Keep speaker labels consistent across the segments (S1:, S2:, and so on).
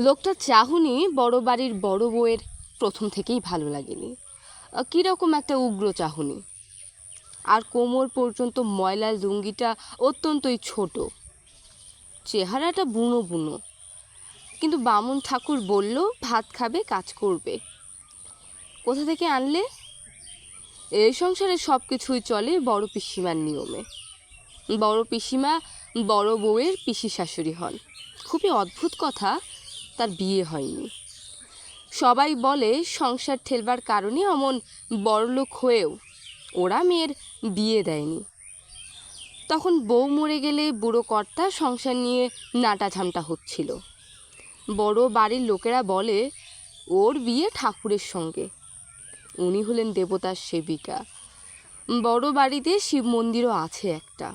S1: লোকটা চাহুনি বড় বাড়ির বড় বউয়ের প্রথম থেকেই ভালো লাগেনি। কীরকম একটা উগ্র চাহুনি। আর কোমর পর্যন্ত ময়লার লুঙ্গিটা অত্যন্তই ছোট। চেহারাটা বুনো বুনো। কিন্তু বামুন ঠাকুর বলল, ভাত খাবে, কাজ করবে। কোথা থেকে আনলে? এই সংসারে সব কিছুই চলে বড় পিসিমার নিয়মে। বড় পিসিমা বড় বউয়ের পিসি শাশুড়ি হন। খুবই অদ্ভুত কথা। তার বিয়ে হয়নি। সবাই বলে সংসার ঠেলবার কারণে অমন বড়লোক হয়েও ওরা মেয়ের বিয়ে দেয়নি। তখন বউ মরে গেলে বুড়ো কর্তা সংসার নিয়ে নাটাঝামটা হচ্ছিল। বড় বাড়ির লোকেরা বলে, ওর বিয়ে ঠাকুরের সঙ্গে। উনি হলেন দেবতার সেবিকা। বড় বাড়িতে শিব মন্দিরও আছে একটা।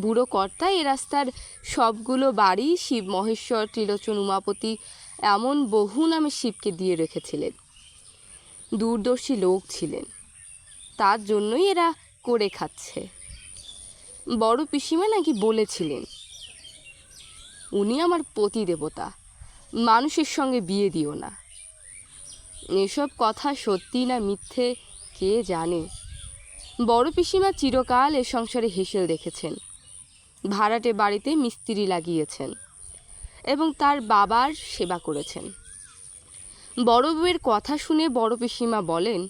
S1: বুড়ো কর্তা এ রাস্তার সবগুলো বাড়ি শিব মহেশ্বর, ত্রিলোচন উমাপতি, এমন বহু নামে শিবকে দিয়ে রেখেছিলেন। দূরদর্শী লোক ছিলেন। তার জন্যই এরা করে খাচ্ছে। বড় পিসিমা নাকি বলেছিলেন, উনি আমার পতি দেবতা মানুষের সঙ্গে বিয়ে দিও না। এসব কথা সত্যি না মিথ্যে, কে জানে? বড় পিসিমা চিরকাল এ সংসারে হেসেল দেখেছেন। ভাড়াটে বাড়িতে মিস্ত্রি লাগিয়েছেন এবং তার বাবার সেবা করেছেন। বড় বউয়ের কথা শুনে বড় পিসিমা বলেন,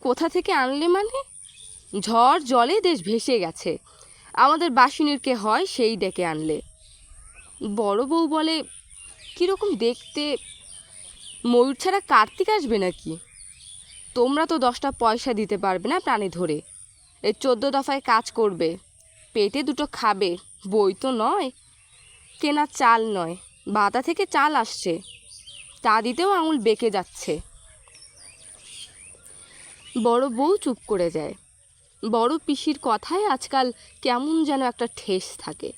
S1: কোথা থেকে আনলে মানে? ঝড় জলে দেশ ভেসে গেছে। আমাদের বাসিনীর কে হয় সেই ডেকে আনলে। বড় বউ বলে, কীরকম দেখতে? ময়ূর ছাড়া কার্তিক আসবে নাকি? তোমরা তো দশটা পয়সা দিতে পারবে না প্রাণে ধরে। এই চোদ্দ দফায় কাজ করবে। পেটে দুটো খাবে। বই তো নয়। কেনা চাল নয়। বাতা থেকে চাল আসছে। তা দিতেও আঙুল বেঁকে যাচ্ছে। বড় বউ চুপ করে যায়। বড় পিসির কথায় আজকাল কেমন যেন একটা ঠেস থাকে।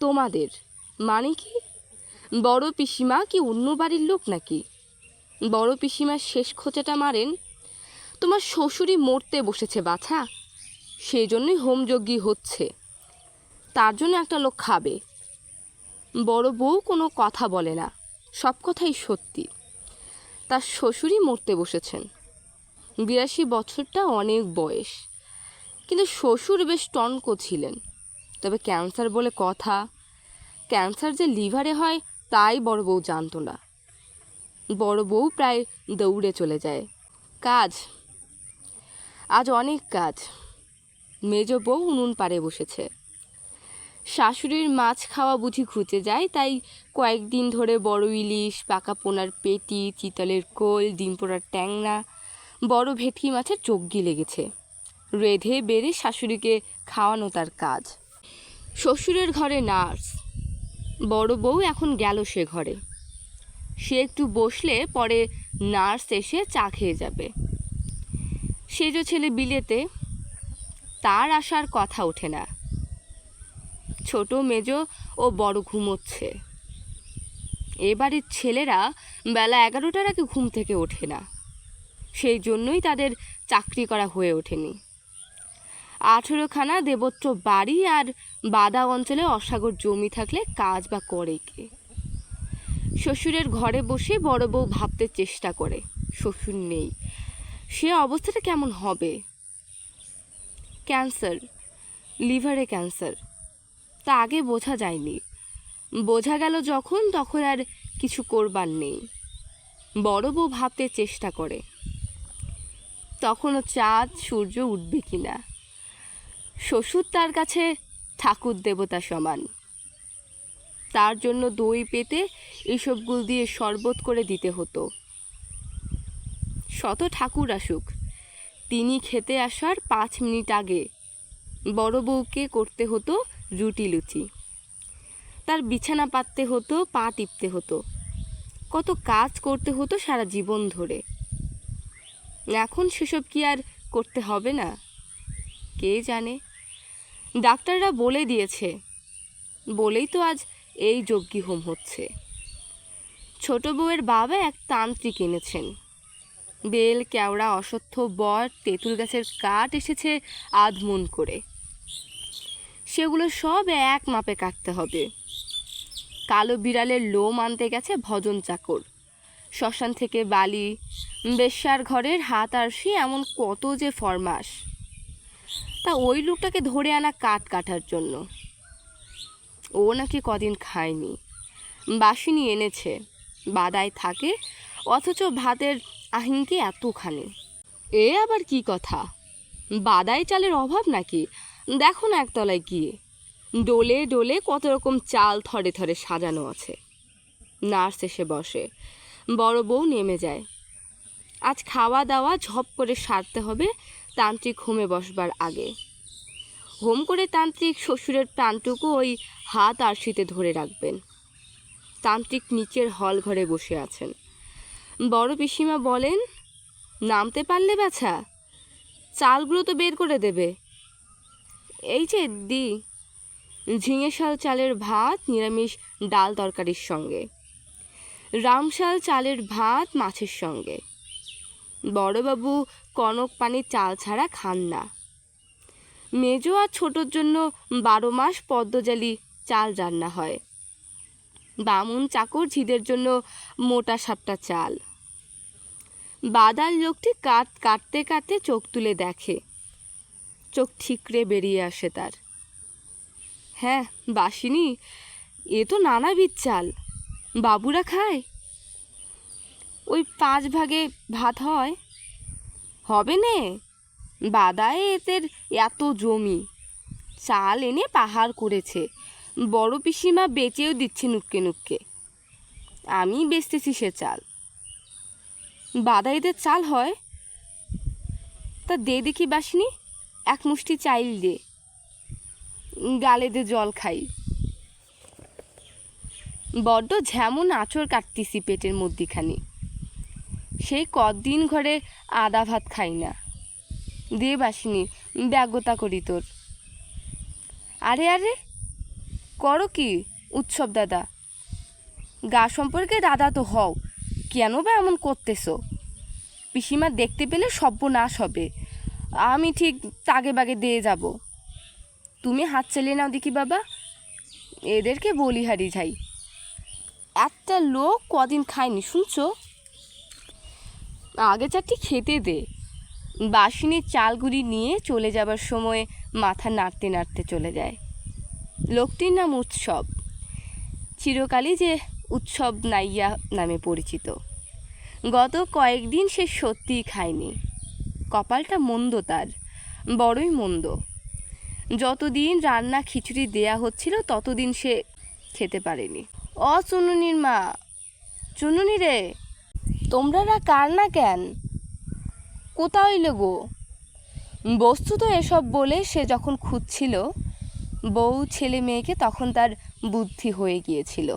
S1: তোমাদের মানে কি? বড় পিসিমা কি অন্য বাড়ির লোক নাকি? বড় পিসিমার শেষ খোঁচাটা মারেন, তোমার শ্বশুরই মরতে বসেছে, বাছা। সেই জন্যই হোমযজ্ঞী হচ্ছে। তার জন্য একটা লোক খাবে। বড় বউ কোনো কথা বলে না। সব কথাই সত্যি। তার শ্বশুরই মরতে বসেছেন। বিরাশি বছরটা অনেক বয়স। কিন্তু শ্বশুর বেশ টনক ছিলেন। তবে ক্যান্সার বলে কথা। ক্যান্সার যে লিভারে হয়, তাই বড় বউ জানতো না। বড় বউ প্রায় দৌড়ে চলে যায়। কাজ। আজ অনেক কাজ। মেজ বউ উনুন পাড়ে বসেছে। শাশুড়ির মাছ খাওয়া বুঝি ঘুচে যায়, তাই কয়েকদিন ধরে বড় ইলিশ, পাকা পোনার পেটি, চিতলের কোল, ডিম পোড়ার ট্যাংনা বড় ভেটকি মাছের চোগ্গি লেগেছে। রেধে বেড়ে শাশুড়িকে খাওয়ানো তার কাজ। শ্বশুরের ঘরে নার্স। বড় বউ এখন গেল সে ঘরে। সে একটু বসলে পরে নার্স এসে চা খেয়ে যাবে। সেজ ছেলে বিলেতে তার আসার কথা ওঠে না। ছোট মেজ ও বড় ঘুমোচ্ছে। এ বাড়ির ছেলেরা বেলা এগারোটার আগে ঘুম থেকে ওঠে না। সেই জন্যই তাদের চাকরি করা হয়ে ওঠেনি। আঠেরোখানা দেবত্র বাড়ি আর বাদা অঞ্চলে অসাগর জমি থাকলে কাজ বা করে কে? শ্বশুরের ঘরে বসে বড় বউ ভাবতে চেষ্টা করে, শ্বশুর নেই। সে অবস্থাটা কেমন হবে? ক্যান্সার, লিভারে ক্যান্সার। তা আগে বোঝা যায়নি। বোঝা গেল যখন, তখন আর কিছু করবার নেই। বড় বউ ভাবতে চেষ্টা করে। তখনও চাঁদ, সূর্য উঠবে কি না? শ্বশুর তার কাছে ঠাকুর দেবতা সমান। তার জন্য দই পেতে এইসবগুলো দিয়ে শরবত করে দিতে হতো। শত ঠাকুর আসুক। তিনি খেতে আসার পাঁচ মিনিট আগে। বড় বউকে করতে হতো রুটি লুচি। তার বিছানা পাততে হতো, পা টিপতে হতো। কত কাজ করতে হতো সারা জীবন ধরে। এখন সেসব কি আর করতে হবে না? কে জানে? ডাক্তাররা বলে দিয়েছে। বলেই তো আজ এই যজ্ঞী হোম হচ্ছে। ছোট বউয়ের বাবা এক তান্ত্রিক এনেছেন। বেল, কেওড়া, অশ্বত্থ, বট, তেঁতুল গাছের কাঠ এসেছে আধমন করে। সেগুলো সব এক মাপে কাটতে হবে। কালো বিড়ালের লোম আনতে গেছে ভজন চাকর। শ্মশান থেকে বালি, বেশ্যার ঘরের হাত আরশি এমন কত যে ফরমাস তা ওই লোকটাকে ধরে আনা কাঠ কাটার জন্য। ও নাকি কদিন খায়নি। বাসিনি এনেছে, বাদায় থাকে, অথচ ভাতের আহিঙ্কি এতখানি। এ আবার কি কথা? বাদাই চালের অভাব নাকি? দেখো না একতলায় গিয়ে। ডোলে ডোলে কত রকম চাল থরে থরে সাজানো আছে। নার্স এসে বসে। বড় বউ নেমে যায়। আজ খাওয়া দাওয়া ঝপ করে সারতে হবে তান্ত্রিক হোমে বসবার আগে। হোম করে তান্ত্রিক শ্বশুরের প্রাণটুকু ওই হাত আরশিতে ধরে রাখবেন। তান্ত্রিক নিচের হল ঘরে বসে আছেন। বড় পিসিমা বলেন, নামতে পারলে বাছা চালগুলো তো বের করে দেবে। এই যে, দি, ঝিঙে শাল চালের ভাত, নিরামিষ ডাল তরকারির সঙ্গে, রামশাল চালের ভাত মাছের সঙ্গে। বড়বাবু কনক পানির চাল ছাড়া খান না। মেজো আর ছোটোর জন্য বারো মাস পদ্মজালি চাল রান্না হয়। বামুন চাকর ঝিদের জন্য মোটা সাপটা চাল। বাদাল লোকটি কাট কাটতে কাটতে চোখ তুলে দেখে। চোখ ঠিকরে বেরিয়ে আসে তার। হ্যাঁ বাসিনি, এ তো নানাবিধ চাল। বাবুরা খায়? ওই পাঁচ ভাগে ভাত হয়। হবে নে? বাদায় এদের এত জমি। চাল এনে পাহাড় করেছে। বড় পিসিমা বেচেও দিচ্ছে নুক্কে নুক্কে। আমি বেচতেছি সে চাল। বাদাইদের চাল হয়? তা দে দেখি বাসিনি, এক মুষ্টি চাইল দে। গালে দে জল খাই। বড্ড ঝেমন আঁচড় কাটতিছি পেটের মধ্যিখানি। সেই কদিন ঘরে আদা ভাত খাই না। দে বাসিনি, ব্যাগতা করি তোর। আরে আরে করো কি, উৎসব দাদা? গা সম্পর্কে দাদা তো হও, কেন বা এমন করতেছো? পিসিমা দেখতে পেলে সর্বনাশ হবে। আমি ঠিক তাগে বাগে দিয়ে যাব। তুমি হাত চালিয়ে নাও দেখি বাবা। এদেরকে বলি হারি যাই একটা লোক কদিন খায়নি, শুনছো? আগে চারটি খেতে দে। বাসিনীর চালগুলি নিয়ে চলে যাবার সময় মাথা নাড়তে নাড়তে চলে যায়। লোকটির নাম উৎসব। চিরকালই যে উৎসব নাইয়া নামে পরিচিত। গত কয়েকদিন সে সত্যিই খায়নি। কপালটা মন্দ তার, বড়ই মন্দ। যতদিন রান্না খিচুড়ি দেয়া হচ্ছিল, ততদিন সে খেতে পারেনি। অ, চুনুনির মা, চুনুনি রে, তোমরা কার না কেন? কোথা হইলে গো? বস্তুত এসব বলে সে যখন খুঁজছিল বউ ছেলে মেয়েকে তখন তার বুদ্ধি হয়ে গিয়েছিল।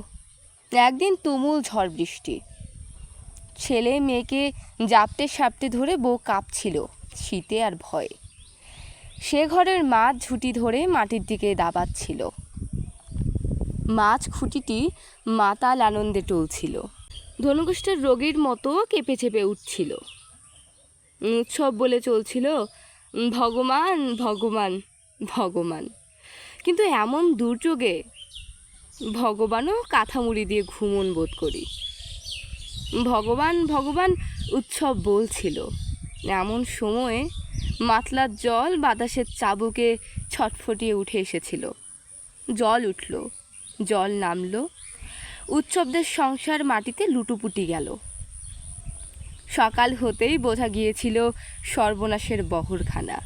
S1: একদিন তুমুল ঝড় বৃষ্টি। ছেলে মেয়েকে জাপটে সাপটে ধরে বউ কাঁপছিল, শীতে আর ভয়ে। সে ঘরের মাছ ঝুঁটি ধরে মাটির দিকে দাবাচ্ছিল। মাছ খুঁটিটি মাতাল আনন্দে টলছিল। ধনুকষ্টের রোগীর মতো কেঁপে চেপে উঠছিল। উৎসব বলে চলছিল, ভগবান ভগবান ভগবান। কিন্তু এমন দুর্যোগে ভগবানও কাঁথা মুড়ি দিয়ে ঘুমন বোধ করি। ভগবান ভগবান উৎসব বলছিল, এমন সময়ে মাতলার জল বাতাসের চাবুকে ছটফটিয়ে উঠে এসেছিল। জল উঠল, জল নামলো, উৎসবদের সংসার মাটিতে লুটুপুটি গেল। সকাল হতেই বোঝা গিয়েছিল সর্বনাশের বহরখানা।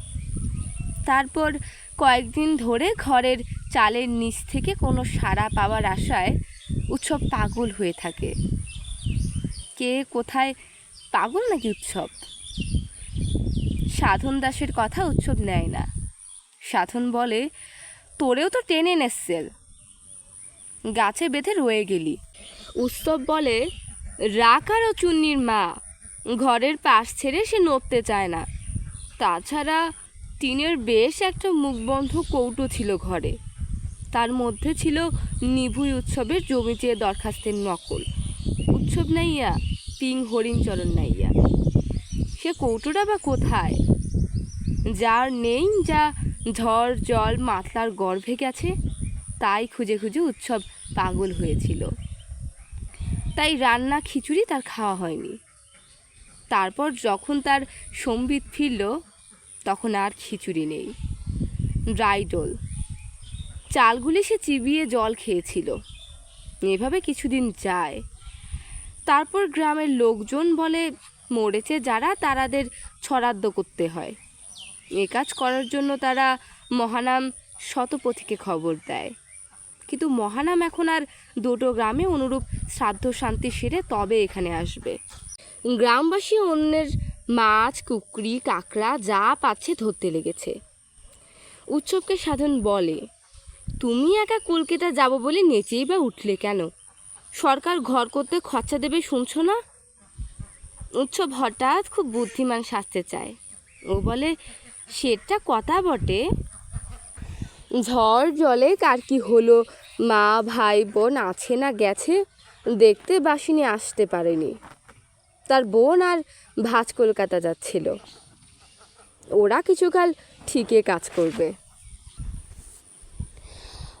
S1: তারপর কয়েকদিন ধরে ঘরের চালের নিচ থেকে কোনো সাড়া পাওয়ার আশায় উৎসব পাগল হয়ে থাকে। কে কোথায় পাগল নাকি উৎসব? সাধন দাসের কথা উৎসব নেয় না। সাধন বলে, তোরেও তো টেনে নেসছেল গাছে বেঁধে রয়ে গেলি। উৎসব বলে রাকার ও চুন্নির মা। ঘরের পাশ ছেড়ে সে নড়তে চায় না। তাছাড়া টিনের বেশ একটা মুখবন্ধ কৌটো ছিল ঘরে। তার মধ্যে ছিল নিভুই উৎসবের জমি চেয়ে দরখাস্তের নকল। উৎসব নাইয়া, পিং হরিণচরণ নাইয়া। সে কৌটোটা বা কোথায়? যার নেই, যা ঝড়, জল, মাতলার গর্ভে গেছে, তাই খুঁজে খুঁজে উৎসব পাগল হয়েছিল। তাই রান্না খিচুড়ি তার খাওয়া হয়নি। তারপর যখন তার সম্বিত ফিরল তখন আর খিচুড়ি নেই। ড্রাই ডোল। চালগুলি সে চিবিয়ে জল খেয়েছিল। এভাবে কিছুদিন যায়। তারপর গ্রামের লোকজন বলে, মরেছে যারা, তারাদের ছরাদ্দ করতে হয়। এ কাজ করার জন্য তারা মহানাম শতপথীকে খবর দেয়। কিন্তু মহানাম এখন আর দুটো গ্রামে অনুরূপ শ্রাদ্ধ শান্তি সেরে তবে এখানে আসবে। গ্রামবাসী অন্যের মাছ, কুকরি, কাঁকড়া, যা পাচ্ছে ধরতে লেগেছে। উৎসবকে সাধন বলে, তুমি একা কলকাতা যাব বলে নেচেই বা উঠলে কেন? সরকার ঘর করতে খরচা দেবে শুনছো না? উৎসব হঠাৎ খুব বুদ্ধিমান সাজতে চায়। ও বলে, সেটা কথা বটে। ঝড় জলে কার কি হলো? মা, ভাই, বোন আছে না গেছে? দেখতে বাসিনী আসতে পারেনি। তার বোন আর ভাজ কলকাতা যাচ্ছিল। ওরা কিছুকাল ঠিকই কাজ করবে।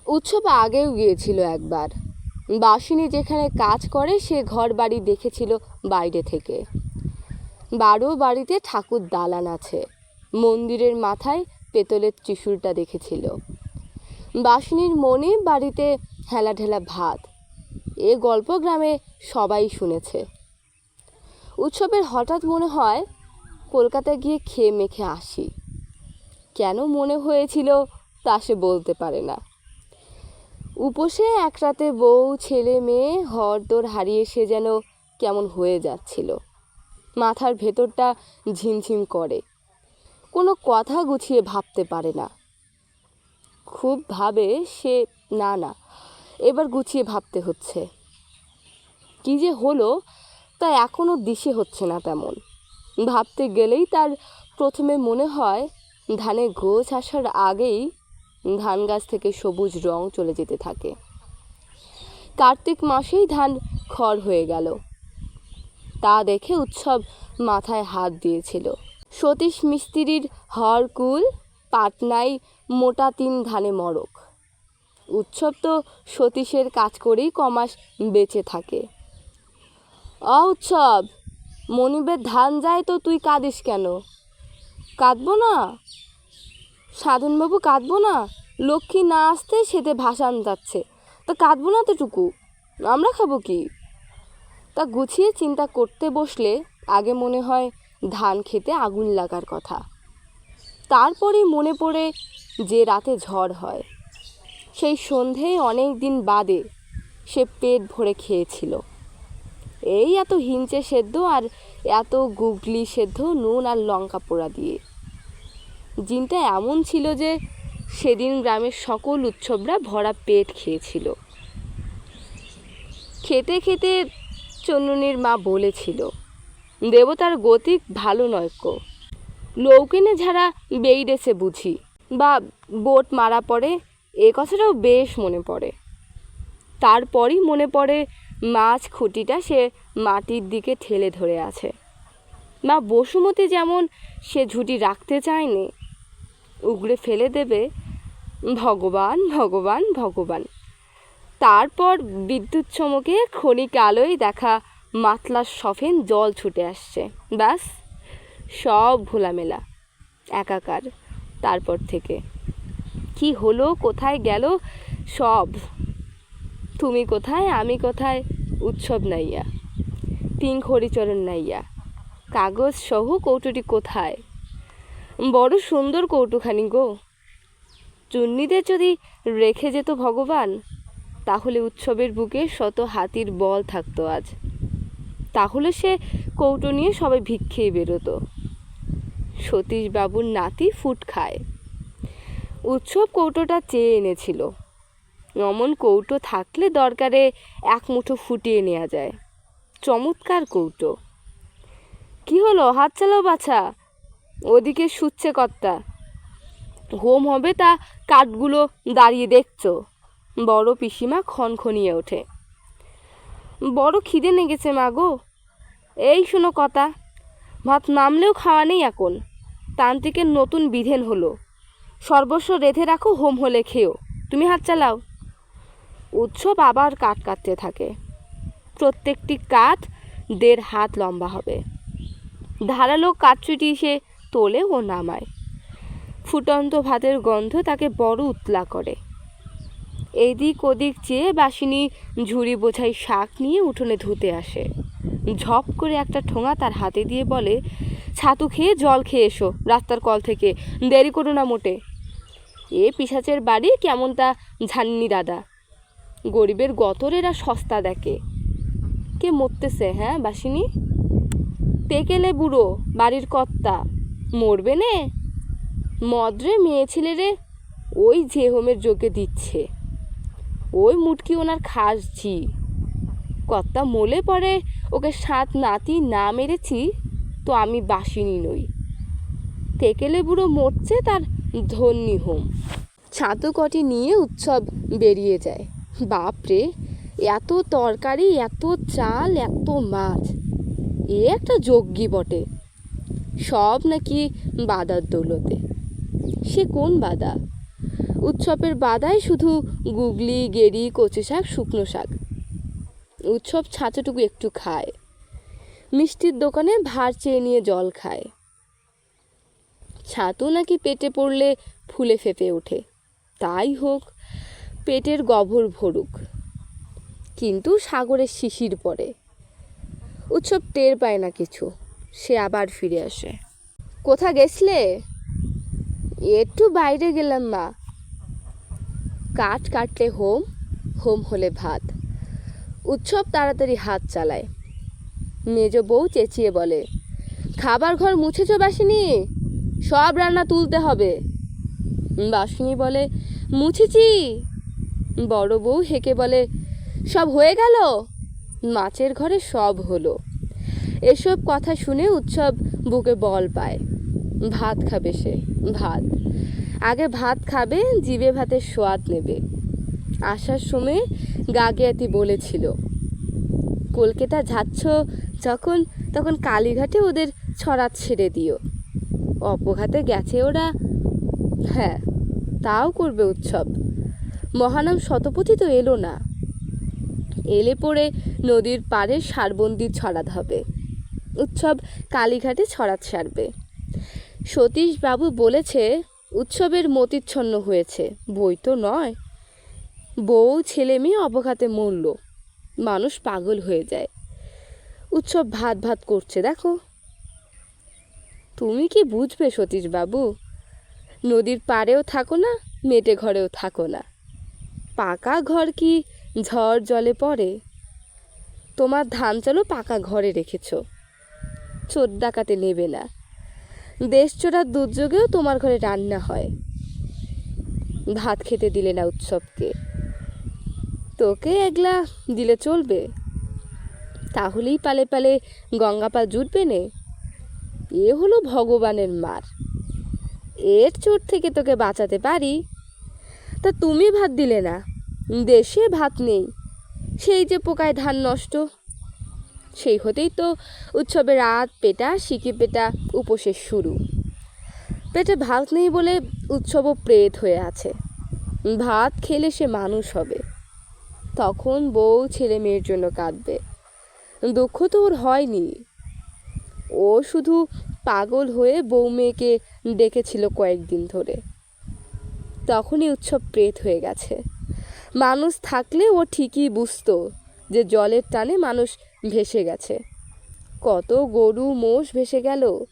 S1: উৎসব আগেও গিয়েছিল একবার। বাসিনী যেখানে কাজ করে, সে ঘর বাড়ি দেখেছিল বাইরে থেকে। বারো বাড়িতে ঠাকুর দালান আছে। মন্দিরের মাথায় পেতলের ত্রিশূলটা দেখেছিল। বাসিনীর মনে বাড়িতে হেলা ঢেলা ভাত। এ গল্প গ্রামে সবাই শুনেছে। উৎসবের হঠাৎ মনে হয় কলকাতা গিয়ে খেয়ে মেখে আসি। কেন মনে হয়েছিল তা সে বলতে পারে না। উপসে এক রাতে বউ, ছেলে, মেয়ে হরদোর হারিয়ে সে যেন কেমন হয়ে যাচ্ছিল। মাথার ভেতরটা ঝিমঝিম করে। কোনো কথা গুছিয়ে ভাবতে পারে না। খুব ভাবে সে, না না, এবার গুছিয়ে ভাবতে হচ্ছে। কী যে হলো তা এখনও দিশে হচ্ছে না তেমন। ভাবতে গেলেই তার প্রথমে মনে হয় ধানে গোছ আসার আগেই ধান গাছ থেকে সবুজ রং চলে যেতে থাকে। কার্তিক মাসেই ধান খড় হয়ে গেল। তা দেখে উৎসব মাথায় হাত দিয়েছিল। সতীশ মিস্ত্রির হরকুল পাটনাই মোটা তিন ধানে মরক উৎসব তো সতীশের কাজ করেই কমাস বেঁচে থাকে। অ উৎসব মনিবের ধান যায় তো তুই কাঁদিস কেন? কাঁদবো না? সাধনবাবু কাঁদবো না? লক্ষ্মী না আসতে সেতে ভাসান যাচ্ছে। তা কাঁদবো না তোটুকু আমরা খাব কি? তা গুছিয়ে চিন্তা করতে বসলে আগে মনে হয় ধান খেতে আগুন লাগার কথা। তারপরেই মনে পড়ে যে রাতে ঝড় হয়। সেই সন্ধে অনেক দিন বাদে সে পেট ভরে খেয়েছিল। এই এত হিঞ্চে সেদ্ধ আর এত গুগলি সেদ্ধ নুন আর লঙ্কা পোড়া দিয়ে। জিনটা এমন ছিল যে সেদিন গ্রামের সকল উৎসবরা ভরা পেট খেয়েছিল। খেতে খেতে চন্নুনির মা বলেছিল, দেবতার গতিক ভালো নয় কো। লৌকিনে ঝাড়া বেইরেছে বুঝি, বা বোট মারা পড়ে, এ কথাটাও বেশ মনে পড়ে। তারপরই মনে পড়ে মাছ খুঁটিটা সে মাটির দিকে ঠেলে ধরে আছে। মা বসুমতী যেমন সে ঝুঁটি রাখতে চায়নি, উগড়ে ফেলে দেবে, ভগবান ভগবান ভগবান। তারপর বিদ্যুৎ চমকে ক্ষণিক আলোয় দেখা মাতলার সফেন জল ছুটে আসছে। ব্যাস, সব ভোলামেলা, একাকার, তারপর থেকে। কি হলো, কোথায় গেল, সব তুমি কোথায়, আমি কোথায়? উৎসব নাইয়া। পিঙ্ক হরিচরণ নাইয়া। কাগজ সহ কৌটোটি কোথায়? বড় সুন্দর কৌটুখানি গো। চুন্নিদের যদি রেখে যেত ভগবান, তাহলে উৎসবের বুকে শত হাতির বল থাকতো আজ। তাহলে সে কৌটো নিয়ে সবাই ভিক্ষেই বেরোতো। সতীশবাবুর নাতি ফুট খায়। উৎসব কৌটোটা চেয়ে এনেছিল। অমন কৌটো থাকলে দরকারে এক মুঠো ফুটিয়ে নেওয়া যায়। চমৎকার কৌটো। কি হলো, হাত চালাও বাছা। ওদিকে শুচ্ছে কর্তা। হোম হবে তা কাঠগুলো দাঁড়িয়ে দেখছ। বড় পিসিমা খনখনিয়ে ওঠে। বড় খিদে লেগেছে মা গো। এই শোনো কথা ভাত নামলেও খাওয়া নেই এখন। তান্ত্রিকের নতুন বিধেন হলো, সর্বস্ব রেধে রাখো, হোম হলে খেও। তুমি হাত চালাও। উৎসব আবার কাঠ কাটতে থাকে। প্রত্যেকটি কাঠ দেড় হাত লম্বা হবে। ধারালো কাঠচুটি সে তোলে ও নামায়। ফুটন্ত ভাতের গন্ধ তাকে বড় উতলা করে। এদিক ওদিক চেয়ে বাসিনী ঝুড়ি বোঝাই শাক নিয়ে উঠোনে ধুতে আসে। ঝপ করে একটা ঠোঙা তার হাতে দিয়ে বলে, ছাতু খেয়ে জল খেয়ে এসো, রাস্তার কল থেকে। দেরি করো না মোটে। এ পিসাচের বাড়ি কেমন তা ঝাননি দাদা। গরিবের গতরেরা সস্তা দেখে। কে মরতেছে হ্যাঁ বাসিনী? পেকেলে বুড়ো, বাড়ির কর্তা, মরবে নে? মদ্রে মেয়ে ছেলেরে ওই যে হোমের যোগ্যে দিচ্ছে। ওই মুটকি ওনার খাস ঝি। কর্তা মোলে পরে ওকে সাত নাতি না মেরেছি, তো আমি বাসিনী নই। তেকেলে বুড়ো মরছে তার ধন্যী হোম। ছাতু কটি নিয়ে উৎসব বেরিয়ে যায়। বাপরে, এত তরকারি, এত চাল, এত মাছ। এ একটা যজ্ঞী বটে। সব নাকি বাদার দৌলতে। সে কোন বাদা? উৎসবের বাদায় শুধু গুগলি, গেরি, কচু শাক, শুকনো শাক। উৎসব ছাঁচটুকু একটু খায়। মিষ্টির দোকানে ভার চেয়ে নিয়ে জল খায়। ছাতু নাকি পেটে পড়লে ফুলে ফেপে ওঠে। তাই হোক পেটের গভর ভরুক। কিন্তু সাগরের শিশির পরে উৎসব টের পায় না কিছু। সে আবার ফিরে আসে। কোথা গেছলে? একটু বাইরে গেলাম, মা। কাঠ কাটলে হোম হোম হলে ভাত। উৎসব তাড়াতাড়ি হাত চালায়। মেজ বউ চেঁচিয়ে বলে, খাবার ঘর মুছেছ বাসিনি? সব রান্না তুলতে হবে। বাসিনী বলে, মুছেছি। বড় বউ হেঁকে বলে, সব হয়ে গেল? মাছের ঘরে সব হলো। এসব কথা শুনে উৎসব বুকে বল পায়। ভাত খাবে সে, ভাত। আগে ভাত খাবে, জিভে ভাতের সোয়াদ নেবে। আসার সময় গাগিয়াতি বলেছিল, কলকাতা যাচ্ছ যখন, তখন কালীঘাটে ওদের ছড়া ছেড়ে দিও। অপঘাতে গেছে ওরা। হ্যাঁ তাও করবে উৎসব। মহানাম শতপথী তো এলো না। এলে পড়ে নদীর পাড়ে সারবন্দি ছড়াত হবে। উৎসব কালীঘাটে ছড়াত সারবে। সতীশবাবু বলেছে, উৎসবের মতিচ্ছন্ন হয়েছে। বই তো নয়। বউ, ছেলে মেয়ে অবঘাতে মরল। মানুষ পাগল হয়ে যায়। উৎসব ভাত ভাত করছে, দেখো। তুমি কি বুঝবে সতীশবাবু? নদীর পাড়েও থাকো না মেটে ঘরেও থাকো না। পাকা ঘর কি ঝড় জলে পড়ে? তোমার ধান চালও পাকা ঘরে রেখেছ। চোর ডাকাতে নেবে না। দেশ চোরার দুর্যোগেও তোমার ঘরে রান্না হয়। ভাত খেতে দিলে না উৎসবকে। তোকে একলা দিলে চলবে। তাহলেই পালে পালে গঙ্গাপাল জুটবে নে। এ হলো ভগবানের মার। এর চোট থেকে তোকে বাঁচাতে পারি। তা তুমি ভাত দিলে না। দেশে ভাত নেই। সেই যে পোকায় ধান নষ্ট। সেই হতেই তো উৎসবে রাত পেটা সিকি পেটা উপোসের শুরু। পেটে ভাত নেই বলে উৎসবও প্রেত হয়ে আছে। ভাত খেলে সে মানুষ হবে। তখন বউ ছেলে মেয়ের জন্য কাঁদবে। দুঃখ তো ওর হয়নি। ও শুধু পাগল হয়ে বউ মেয়েকে ডেকেছিল কয়েকদিন ধরে। তখনই উৎসব প্রেত হয়ে গেছে। মানুষ থাকলে ও ঠিকই বুঝতো যে জলের টানে মানুষ ভেসে গেছে। কত গরু মোষ ভেসে গেল।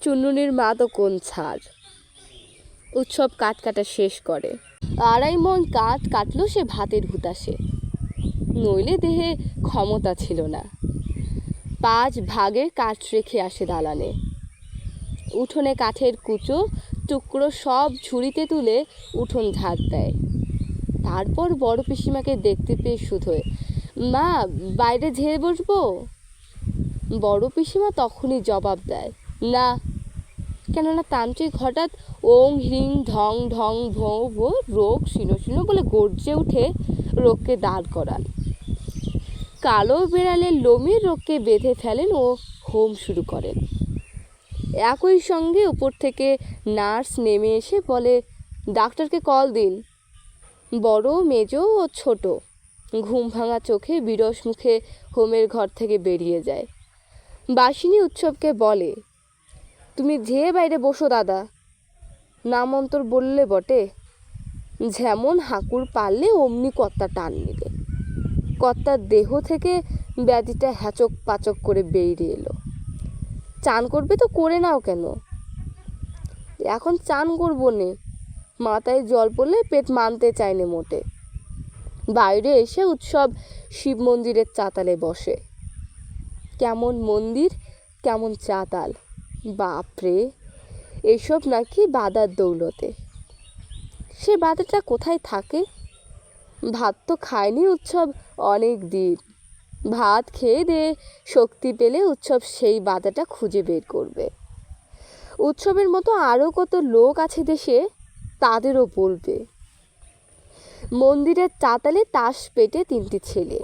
S1: চুন্নুনির মা তো কোন ছাড় উৎসব কাঠ কাটা শেষ করে। আড়াই মন কাঠ কাটলো সে ভাতের হুতাশে। নইলে দেহে ক্ষমতা ছিল না। পাঁচ ভাগে কাঠ রেখে আসে দালানে। উঠোনে কাঠের কুচো টুকরো সব ঝুড়িতে তুলে উঠোন ঝাড় দেয়। তারপর বড় পিসিমাকে দেখতে পেয়ে শুধোয় মা, বাইরে ঝেড়ে বসবো? বড় পিসিমা তখনই জবাব দেয়, না। কেননা তান্ত্রিক হঠাৎ ওং হ্রিং ঢং ঢং, ভৌ, ভো, রোগ শিনো শিনো বলে গর্জে উঠে রোগকে দাঁড় করান। কালো বেড়ালের লোমের রোগকে বেঁধে ফেলেন ও হোম শুরু করেন। একই সঙ্গে উপর থেকে নার্স নেমে এসে বলে, ডাক্তারকে কল দিন। বড়, মেজ ও ছোট। ঘুম ভাঙা চোখে বিরস মুখে হোমের ঘর থেকে বেরিয়ে যায়। বাসিনী উৎসবকে বলে, তুমি যেয়ে বাইরে বসো দাদা। নাম অন্তর বললে বটে, যেমন হাঁকুর পারলে অমনি কর্তা টান নিলে। কর্তার দেহ থেকে ব্যাধিটা হ্যাচক পাচক করে বেরিয়ে এলো। চান করবে তো করে নাও কেন? এখন চান করব নে। মাথায় জল পড়লে পেট মানতে চায় চায়নি মোটে। বাইরে এসে উৎসব শিব মন্দিরের চাতালে বসে। কেমন মন্দির, কেমন চাতাল। বাপরে এসব নাকি বাদার দৌলতে। সে বাদাটা কোথায় থাকে? ভাত তো খায়নি উৎসব অনেক দিন। ভাত খেয়ে দে, শক্তি পেলে উৎসব সেই বাধাটা খুঁজে বের করবে। উৎসবের মতো আরও কত লোক আছে দেশে, তাদেরও বলবে। মন্দিরের চাতালে তাস পেটে তিনটি ছেলে।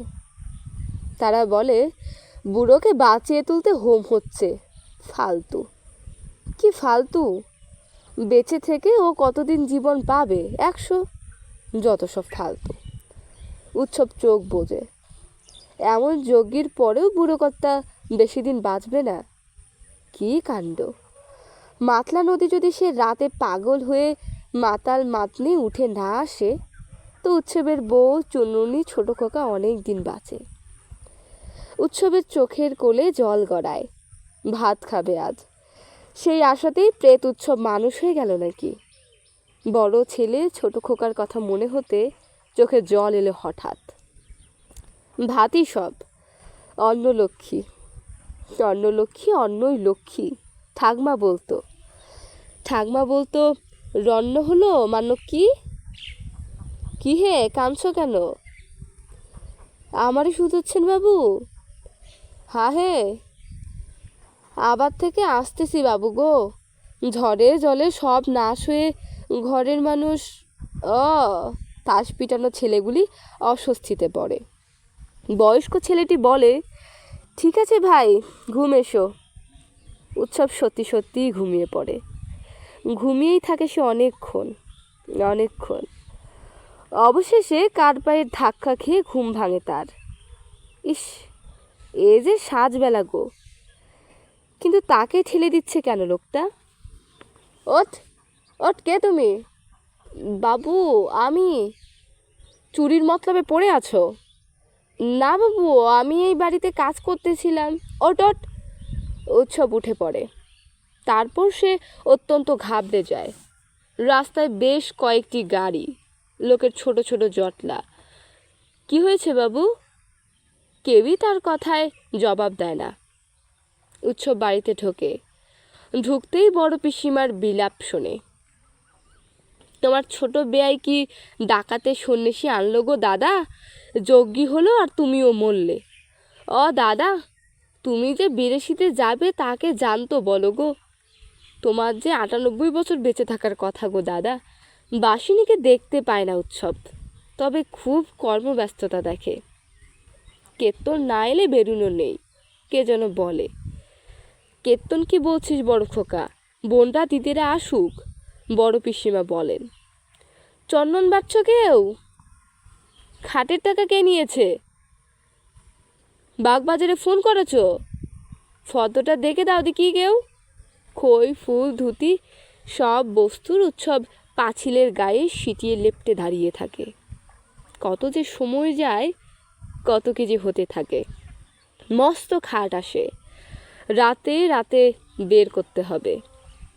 S1: তারা বলে, বুড়োকে বাঁচিয়ে তুলতে হোম হচ্ছে। ফালতু। কি ফালতু? বেঁচে থেকে ও কতদিন জীবন পাবে? একশো? যত সব ফালতু। উৎসব চোখ বোঝে। এমন যজ্ঞের পরেও বুড়ো কর্তা বেশি দিন বাঁচবে না। কী কাণ্ড? মাতলা নদী যদি সে রাতে পাগল হয়ে মাতাল মাতনি উঠে না আসে, তো উৎসবের বউ চুনুনি ছোট খোকা অনেক দিন বাঁচে। উৎসবের চোখের কোলে জল গড়ায়। ভাত খাবে আজ। সেই আশাতেই প্রেত উৎসব মানুষ হয়ে গেল নাকি? বড় ছেলে ছোট খোকার কথা মনে হতে চোখে জল এলো হঠাৎ। ভাতই সব। অন্নলক্ষ্মী। অন্নলক্ষ্মী অন্নই লক্ষ্মী, ঠাকমা বলতো। ঠাকমা বলতো, রন্ন হলো মান্য কি? কি হে কাঁদছো কেন? আমারই শুধুচ্ছেন বাবু? হা হে। আবার থেকে আসতেছি বাবু গো। ঝড়ে জলে সব নাশ হয়ে ঘরের মানুষ ও তাস পিটানো ছেলেগুলি অস্বস্তিতে পড়ে। বয়স্ক ছেলেটি বলে, ঠিক আছে ভাই, ঘুম এসো। উৎসব সত্যি সত্যিই ঘুমিয়ে পড়ে। ঘুমিয়েই থাকে সে অনেকক্ষণ অনেকক্ষণ। অবশেষে কার পায়ের ধাক্কা খেয়ে ঘুম ভাঙে তার। ইস, এ যে সাজবেলা গো। কিন্তু তাকে ঠেলে দিচ্ছে কেন লোকটা? ওঠ ওঠ, কে তুমি? বাবু, আমি? চুরির মতলবে পড়ে আছো? না বাবু, আমি এই বাড়িতে কাজ করতেছিলাম। ওট উৎসব উঠে পড়ে। তারপর সে অত্যন্ত ঘাবড়ে যায়। রাস্তায় বেশ কয়েকটি গাড়ি, লোকের ছোট ছোট জটলা। কি হয়েছে বাবু? কেউই তার কথায় জবাব দেয় না। উৎসব বাড়িতে ঢোকে। ঢুকতেই বড় পিসিমার বিলাপ শোনে। তোমার ছোট বেয়াই কি ডাকাতে সন্ন্যাসী আনলো গো, দাদা? যজ্ঞী হলো আর তুমিও মরলে। অ, দাদা, তুমি যে বিদেশিতে যাবে তাকে জানতো বলো গো। তোমার যে আটানব্বই বছর বেঁচে থাকার কথা গো, দাদা, বাসিনীকে দেখতে পায় না উৎসব, তবে খুব কর্মব্যস্ততা দেখে। কেত্তন না এলে বেরুনো নেই, কে যেন বলে। কেত্তন কি বলছিস, বড় খোকা? বোনরা দিদিরা আসুক, বড় পিসিমা বলেন। চন্দন বাচ্চ কেউ? খাটের টাকা কে নিয়েছে? বাগবাজারে ফোন করেছ? ফটোটা দেখে দাও দেখি কেউ। খই, ফুল, ধুতি, সব বস্তুর উৎসব পাঁচিলের গায়ে সিটিয়ে লেপটে দাঁড়িয়ে থাকে। কত যে সময় যায়, কত কি যে হতে থাকে। মস্ত খাট আসে। রাতে রাতে বের করতে হবে।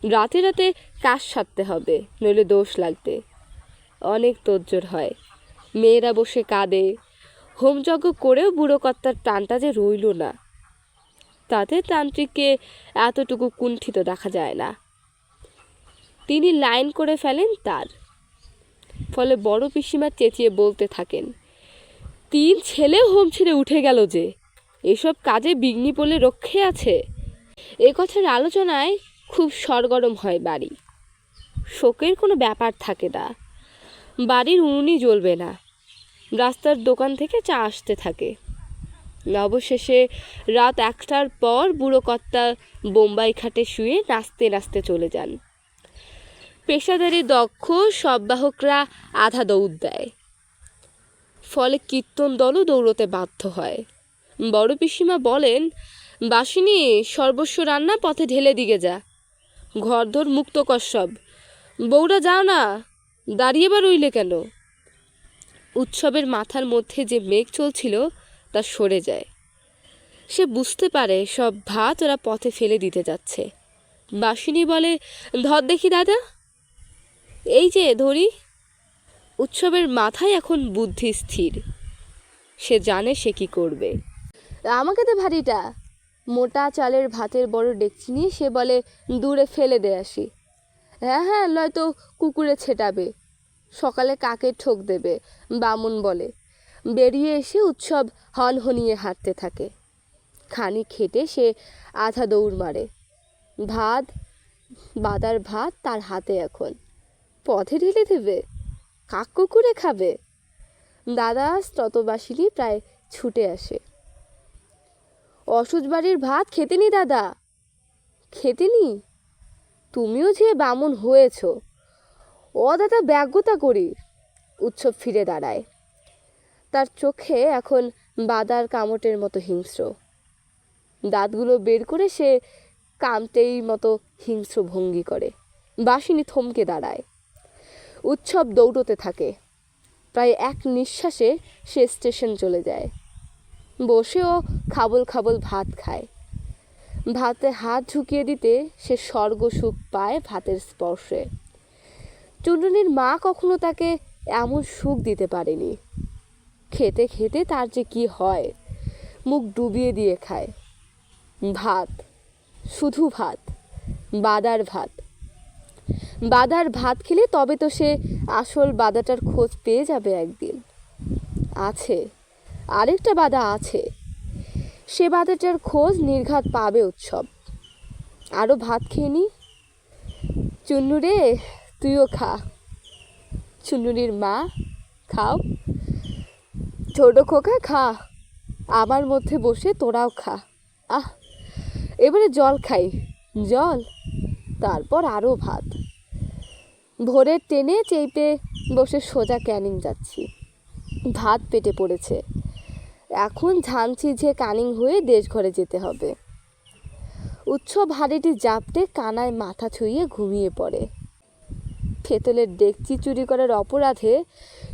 S1: রাতে রাতে কাজ সারতে হবে, নইলে দোষ লাগবে। অনেক তোজ্জোর হয়। মেয়েরা বসে কাঁদে। হোমযজ্ঞ করেও বুড়ো কর্তার প্রাণটা যে রইল না। তাতে তান্ত্রিককে এতটুকু কুণ্ঠিত দেখা যায় না। তিনি লাইন করে ফেলেন তার। ফলে বড় পিসিমা চেঁচিয়ে বলতে থাকেন, তিন ছেলে হোম ছেড়ে উঠে গেল যে, এসব কাজে বিঘ্নি পড়লে রক্ষে আছে। এ কথার আলোচনায় খুব সরগরম হয় বাড়ি। শোকের কোনো ব্যাপার থাকে না। বাড়ির উনুনি জ্বলবে না। রাস্তার দোকান থেকে চা আসতে থাকে। অবশেষে রাত একটার পর বুড়ো কর্তা বোম্বাই খাটে শুয়ে নাচতে নাচতে চলে যান। পেশাদারি দক্ষ সব বাহকরা আধা দৌড় দেয়। ফলে কীর্তন দলও দৌড়তে বাধ্য হয়। বড় পিসিমা বলেন, বাসিনী, সর্বস্ব রান্না, পথে ঢেলে দিকে যা। ঘরদোর মুক্ত কর সব। বউরা যাও না, দাঁড়িয়ে বা রইলে কেন? উৎসবের মাথার মধ্যে যে মেঘ চলছিল, তা সরে যায়। সে বুঝতে পারে সব ভাত ওরা পথে ফেলে দিতে যাচ্ছে। বাসিনী বলে, ধর দেখি দাদা। এই যে ধরি উৎসবের মাথায় এখন বুদ্ধি স্থির। সে জানে সে কি করবে। আমাকে দে ভারীটা মোটা চালের ভাতের বড় ডেকচি নিয়ে সে বলে, দূরে ফেলে দে আসি। হ্যাঁ হ্যাঁ নয়তো কুকুরে ছেটাবে। সকালে কাকে ঠোক দেবে? বামুন বলে। বেরিয়ে এসে উৎসব হনহনিয়ে হাঁটতে থাকে। খানি খেটে সে আধা দৌড় মারে। ভাত, বাদার ভাত তার হাতে এখন। পথে ঢেলে দেবে? কাক কুকুরে খাবে? দাদা স্ততবাসিনী প্রায় ছুটে আসে। অসুচ বাড়ির ভাত খেতে নি দাদা? খেতে নি? তুমিও যে বামুন হয়েছ। দাদা ব্যাগ্যতা করি, উৎসব ফিরে দাঁড়ায়। তার চোখে এখন বাদার কামটের মতো হিংস্র। দাঁতগুলো বের করে সে কামতেই মতো হিংস্র ভঙ্গি করে। বাসিনী থমকে দাঁড়ায়। উৎসব দৌড়তে থাকে। প্রায় এক নিঃশ্বাসে সে স্টেশন চলে যায়। বসেও খাবল খাবল ভাত খায়। ভাতে হাত ঝুঁকিয়ে দিতে সে স্বর্গ সুখ পায় ভাতের স্পর্শে। চুনটুনির মা কখনো তাকে এমন সুখ দিতে পারেনি। খেতে খেতে তার যে কি হয়, মুখ ডুবিয়ে দিয়ে খায়। ভাত, শুধু ভাত, বাদার ভাত। বাদার ভাত খেলে তবে তো সে আসল বাদাটার খোঁজ পেয়ে যাবে একদিন। আছে, আরেকটা বাদা আছে। সে বাদাটার খোঁজ নির্ঘাত পাবে উৎসব। আরও ভাত খেয়ে নি? চুন্নু রে তুইও খা। চুন্নুরির মা, খাও। ছোট খোকা, খা। আমার মধ্যে বসে তোরাও খা। আহ, এবারে জল খাই। জল, তারপর আরও ভাত। ভোরের টেনে চেপে বসে সোজা ক্যানিং যাচ্ছি। ভাত পেটে পড়েছে। এখন ঝানছি যে কানিং হয়ে দেশ ঘরে যেতে হবে। উৎসব হাড়িটি জাপটে কানায় মাথা ছুঁয়ে ঘুমিয়ে পড়ে। ফেতলের ডেকচি চুরি করার অপরাধে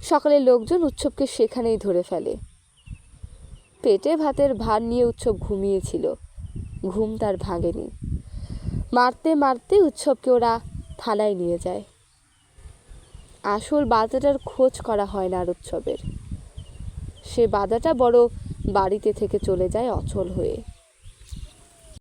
S1: সকালে লোকজন উৎসবকে সেখানেই ধরে ফেলে। পেটে ভাতের ভার নিয়ে উৎসব ঘুমিয়েছিল। ঘুম তার ভাঙেনি। মারতে মারতে উৎসবকে ওরা থানায় নিয়ে যায়। আসল বাধাটার খোঁজ করা হয় না আর উৎসবের। সে বাধাটা বড় বাড়িতে থেকে চলে যায় অচল হয়ে।